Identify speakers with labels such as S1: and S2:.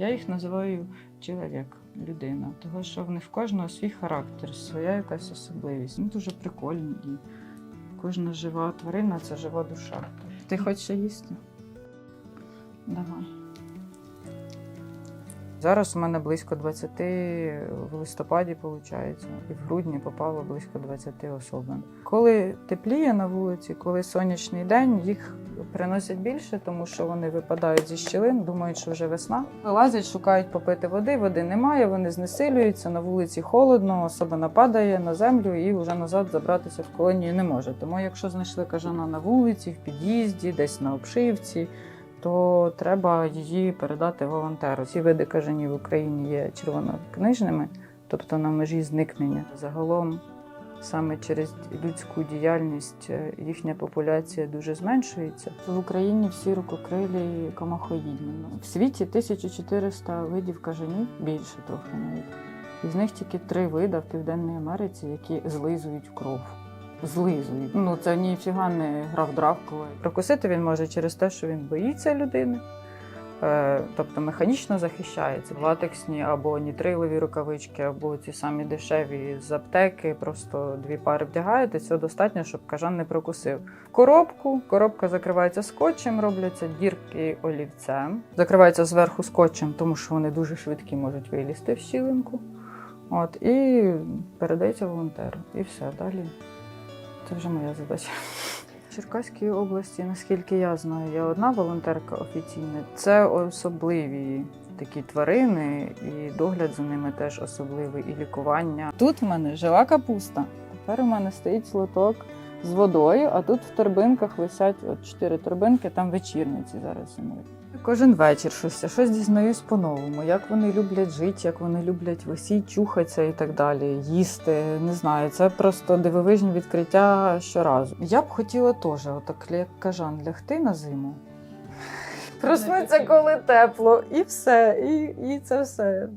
S1: Я їх називаю чоловік, людина, тому що в них в кожного свій характер, своя якась особливість. Вони дуже прикольні. І кожна жива тварина це жива душа. Ти хочеш їсти? Давай. Зараз у мене близько 20 в листопаді, виходить, і в грудні попало близько 20 особин. Коли тепліє на вулиці, коли сонячний день, їх приносять більше, тому що вони випадають зі щілин, думають, що вже весна. Вилазять, шукають попити води, води немає, вони знесилюються, на вулиці холодно, особина падає на землю і вже назад забратися в колонію не може. Тому якщо знайшли кажана на вулиці, в під'їзді, десь на обшивці, то треба її передати волонтеру. Ці види кажанів в Україні є червонокнижними, тобто на межі зникнення. Загалом саме через людську діяльність е, їхня популяція дуже зменшується. В Україні всі рукокрилі комахоїдні. Ну, В світі 1400 видів кажанів, більше трохи навіть. Із них тільки три вида в Південній Америці, які злизують кров. Злизують. Ну це ніфіга не гра в. Прокусити він може через те, що він боїться людини. Е, Тобто механічно захищається. Латексні або нітрилові рукавички, або ці самі дешеві з аптеки. Просто дві пари вдягаєте. Цього достатньо, щоб кажан не прокусив. Коробку. Коробка закривається скотчем, робляться дірки олівцем. Закривається зверху скотчем, тому що вони дуже швидкі можуть вилізти в щілинку. От, і передається волонтеру. І все далі. Це вже моя задача. В Черкаській області, наскільки я знаю, є одна волонтерка офіційна. Це особливі такі тварини, і догляд за ними теж особливий, і лікування. Тут в мене жила капуста. Тепер у мене стоїть слоток з водою, а тут в торбинках висять от чотири торбинки, там вечірниці зараз зимують. Кожен вечір щось, щось дізнаюсь по-новому, як вони люблять жити, як вони люблять висіть, чухатися і так далі, їсти. Не знаю, це просто дивовижні відкриття щоразу. Я б хотіла теж, отак як кажан, лягти на зиму. Проснуться, коли тепло, і все, і, і це все.